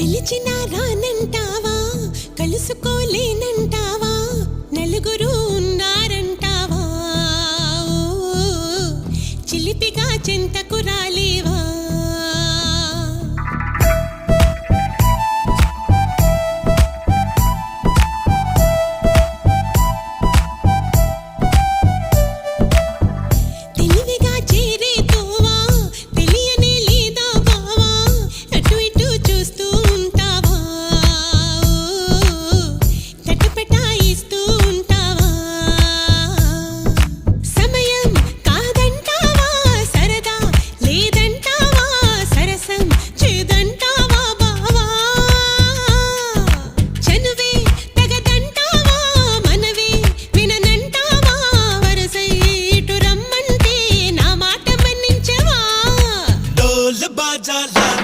పిలిచినా రానంటావా కలుసుకోలేనంటావా? నలుగురు ఉన్నారంటావా? ఓ, చిలిపిగా చింతకు రాలేవా? बाजा ला